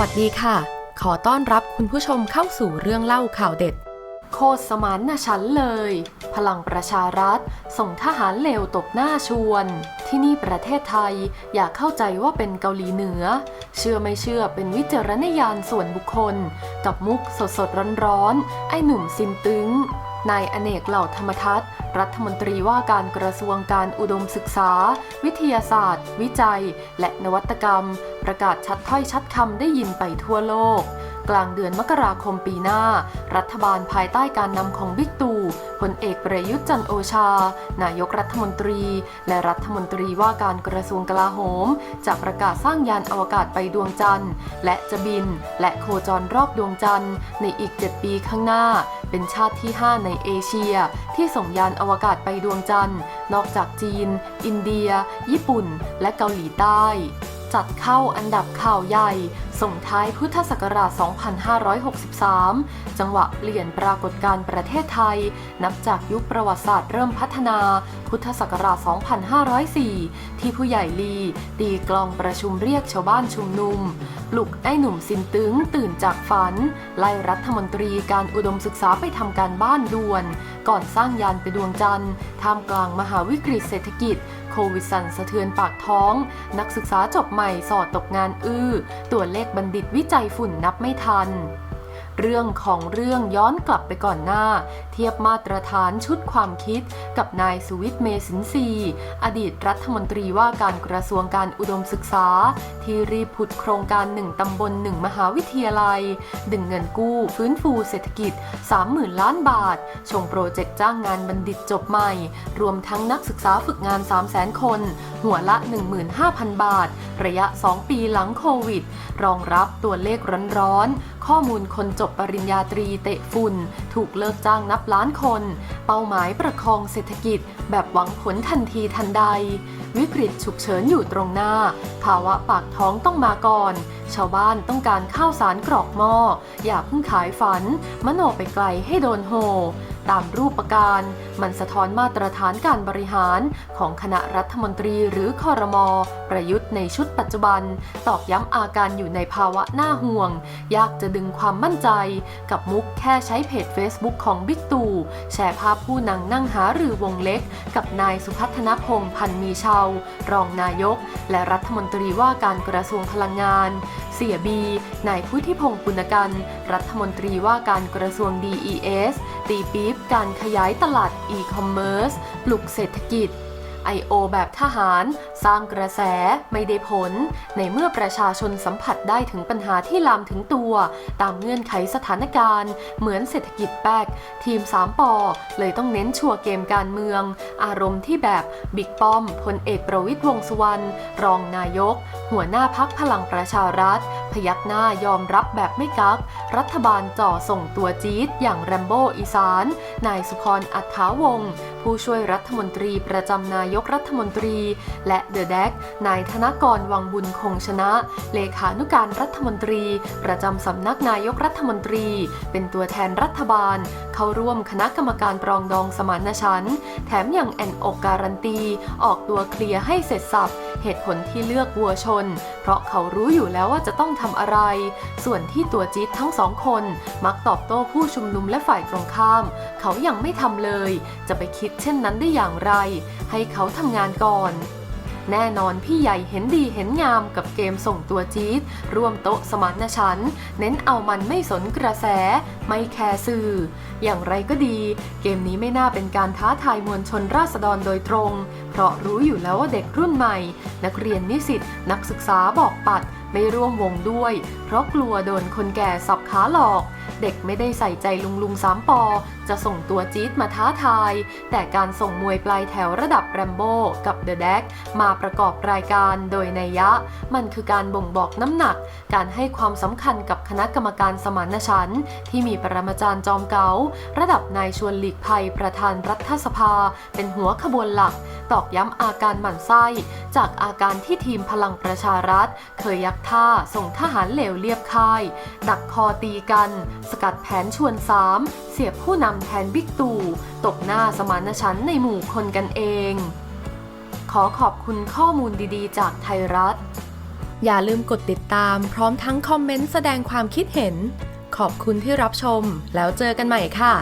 วัสดีค่ะ ขอต้อนรับคุณผู้ชมเข้าสู่เรื่องเล่าข่าวเด็ด โคตรสมานนะฉันเลย พลังประชารัฐ ส่งทหารเลวตบหน้าชวน ที่นี่ประเทศไทยอย่าเข้าใจว่าเป็นเกาหลีเหนือ เชื่อไม่เชื่อเป็นวิจารณญาณส่วนบุคคล กับมุกสดสดร้อนๆไอ้หนุ่มซิมตึง นายอเนกเหล่าธรรมทัศน์ รัฐมนตรีว่าการกระทรวงการอุดมศึกษา วิทยาศาสตร์ วิจัย และนวัตกรรม ประกาศชัดถ้อยชัดคำได้ยินไปทั่วโลก กลางเดือนมกราคมปีหน้า รัฐบาลภายใต้การนำของบิ๊กตู่พลเอกประยุทธ์จันโอชา นายกรัฐมนตรี และรัฐมนตรีว่าการกระทรวงกลาโหม จะประกาศสร้างยานอวกาศไปดวงจันทร์ และจะบิน และโคจรรอบดวงจันทร์ ในอีก 7 ปีข้างหน้า เป็นชาติที่ 5 ในเอเชีย ที่ส่งยานอวกาศไปดวงจันทร์ นอกจากจีน อินเดีย ญี่ปุ่น และเกาหลีใต้จัดเข้าอันดับข่าวใหญ่ ส่งท้ายพุทธศักราช 2563 จังหวะเปลี่ยนปรากฏการณ์ประเทศไทย นับจากยุคประวัติศาสตร์เริ่มพัฒนา พุทธศักราช 2504 ที่ผู้ใหญ่ลี ตีกลองประชุมเรียกชาวบ้านชุมนุม ปลุกไอ้หนุ่มสินตึงตื่นจากฝัน ไล่รัฐมนตรีการอุดมศึกษาไปทำการบ้านด่วน ก่อนสร้างยานไปดวงจันทร์ ท่ามกลางมหาวิกฤตเศรษฐกิจโควิดสั่นสะเทือนปากท้อง นักศึกษาจบใหม่สอดตกงานอื้อ ตัวเลขบัณฑิตวิจัยฝุ่นนับไม่ทัน เรื่องของเรื่องย้อนกลับไปก่อนหน้า เทียบมาตรฐานชุดความคิดกับนายสุวิทย์เมสินทรีอดีตรัฐมนตรีว่าการกระทรวงการอุดมศึกษา ที่รีบผุดโครงการหนึ่งตำบลหนึ่งมหาวิทยาลัย ดึงเงินกู้ฟื้นฟูเศรษฐกิจ 30,000 ล้านบาท ชงโปรเจกต์จ้างงานบัณฑิตจบใหม่ รวมทั้งนักศึกษาฝึกงาน 300,000 คน หัวละ 15,000 บาท ระยะ 2 ปีหลังโควิด รองรับตัวเลขร้อนๆข้อมูลคนจบปริญญาตรีเตะฝุ่น ถูกเลิกจ้างนับล้านคน เป้าหมายประคองเศรษฐกิจ แบบหวังผลทันทีทันใด วิกฤตฉุกเฉินอยู่ตรงหน้า ภาวะปากท้องต้องมาก่อน ชาวบ้านต้องการข้าวสารกรอกหม้ออย่าเพิ่งขายฝัน มโนไปไกลให้โดนโห ตามรูปประการ มันสะท้อนมาตรฐานการบริหารของคณะรัฐมนตรีหรือคอรมอประยุทธ์ในชุดปัจจุบัน ตอกย้ำอาการอยู่ในภาวะน่าห่วง ยากจะดึงความมั่นใจ กับมุกแค่ใช้เพจ Facebook ของบิ๊กตู่แชร์ภาพผู้นั่งนั่งหาหรือวงเล็ก กับนายสุพัฒนพงษ์พันมีเชาวรองนายก และรัฐมนตรีว่าการกระทรวงพลังงานเสียบี นายพุทธิพงศ์ปุณกัน รัฐมนตรีว่าการกระทรวง DES ตีปี๊บการขยายตลาดอีคอมเมิร์ซ ปลุกเศรษฐกิจ I.O. แบบทหาร สร้างกระแสไม่ได้ผล ในเมื่อประชาชนสัมผัสได้ถึงปัญหาที่ลามถึงตัว ตามเงื่อนไขสถานการณ์ เหมือนเศรษฐกิจแปกทีม 3ปอเลยต้องเน้นชัวร์เกมการเมือง อารมณ์ที่แบบบิ๊กป้อมพลเอกประวิตยวงษ์สุวรรณรองนายก หัวหน้าพักพลังประชารัฐ พยักหน้ายอมรับแบบไม่กัก รัฐบาลจ่อส่งตัวจี๊ดอย่างแรมโบ้อีสาน นายสุพรอัฐาวง ผู้ช่วยรัฐมนตรีประจำนายยกรัฐมนตรี และเดอะแดกนายธนกรวังบุญคงชนะ เลขานุการรัฐมนตรี ประจำสำนักนายกรัฐมนตรี เป็นตัวแทนรัฐบาล เข้าร่วมคณะกรรมการปรองดองสมานฉันท์แถมยังแอนอกการันตี ออกตัวเคลียร์ให้เสร็จสับเหตุผลที่เลือกวัวชน เพราะเขารู้อยู่แล้วว่าจะต้องทำอะไร ส่วนที่ตัวจี๊ดทั้งสองคน มักตอบโต้ผู้ชุมนุมและฝ่ายตรงข้าม เขายังไม่ทำเลย จะไปคิดเช่นนั้นได้อย่างไร ให้เขาทำงานก่อน แน่นอนพี่ใหญ่เห็นดีเห็นงามกับเกมส่งตัวจี๊ดร่วมโต๊ะสมานฉัน เน้นเอามันไม่สนกระแส ไม่แคร์สื่อ อย่างไรก็ดี เกมนี้ไม่น่าเป็นการท้าทายมวลชนราษฎรโดยตรง เพราะรู้อยู่แล้วว่าเด็กรุ่นใหม่ นักเรียนนิสิตนักศึกษาบอกปัด ไม่ร่วมวงด้วย เพราะกลัวโดนคนแก่สับขาหลอก เด็กไม่ได้ใส่ใจลุงลุงสามปอ จะส่งตัวจี๊ดมาท้าทาย แต่การส่งมวยปลายแถวระดับแรมโบ้กับเดอะแดกมาประกอบรายการโดยนัยยะ มันคือการบ่งบอกน้ำหนัก การให้ความสำคัญกับคณะกรรมการสมานฉันท์ที่มีปรมาจารย์จอมเก๋าระดับนายชวนหลีกภัยประธานรัฐสภา เป็นหัวขบวนหลัก ตอกย้ำอาการหมั่นไส้ จากอาการที่ทีมพลังประชารัฐ เคยยักท่าส่งทหารเหลวเรียบค่าย ดักคอตีกัน สกัดแผนชวนสามเสียบผู้นำแทนบิ๊กตู่ตบหน้าสมานฉันในหมู่คนกันเอง ขอขอบคุณข้อมูลดีๆ จากไทยรัฐ อย่าลืมกดติดตามพร้อมทั้งคอมเมนต์แสดงความคิดเห็น ขอบคุณที่รับชมแล้วเจอกันใหม่ค่ะ